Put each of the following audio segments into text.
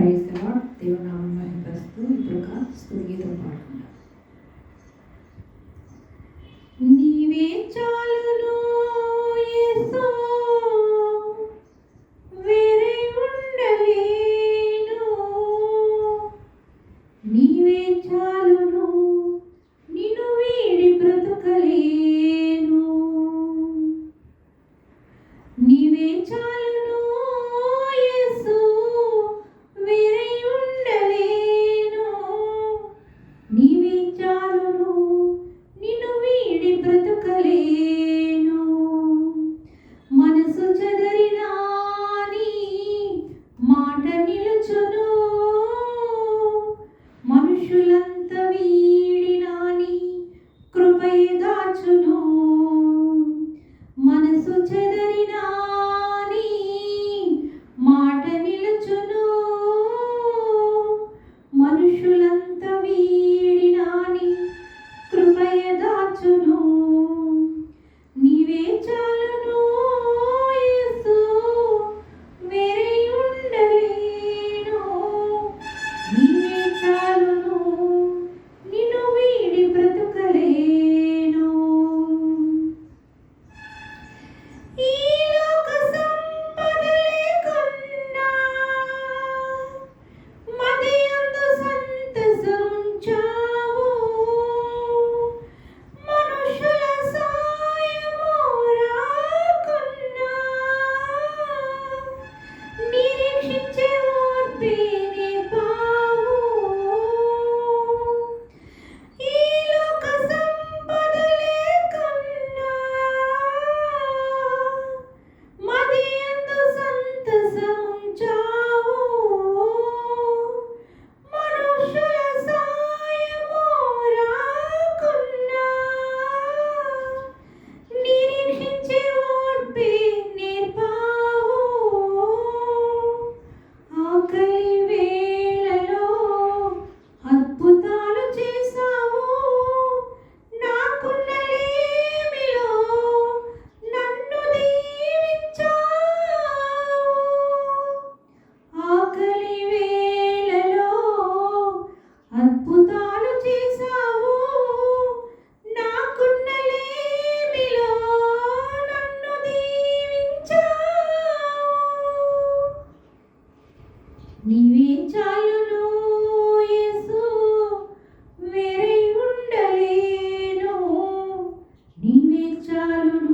దేవుడు దేవునామం పరిపరుస్తూ ఇప్పుడు ఒక స్థుతిగీతం పాడుకుంటాం నీవే చాలును యేసు. వేరే ఉండలేను. నీవే చాలును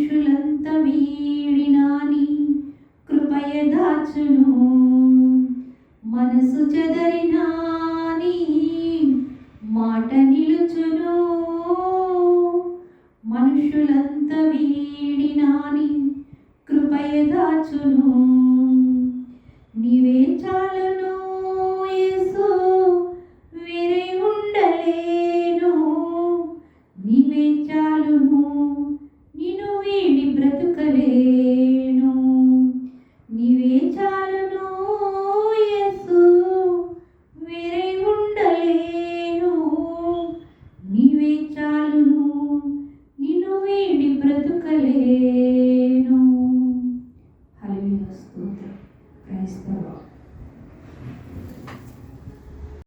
మనుషులంత వీడినాని కృపయ దాచును. మనసు చదరినాని మాట నిలుచును. మనుషులంత వీడినాని కృపయ దాచును. నీవే చాలును Amén.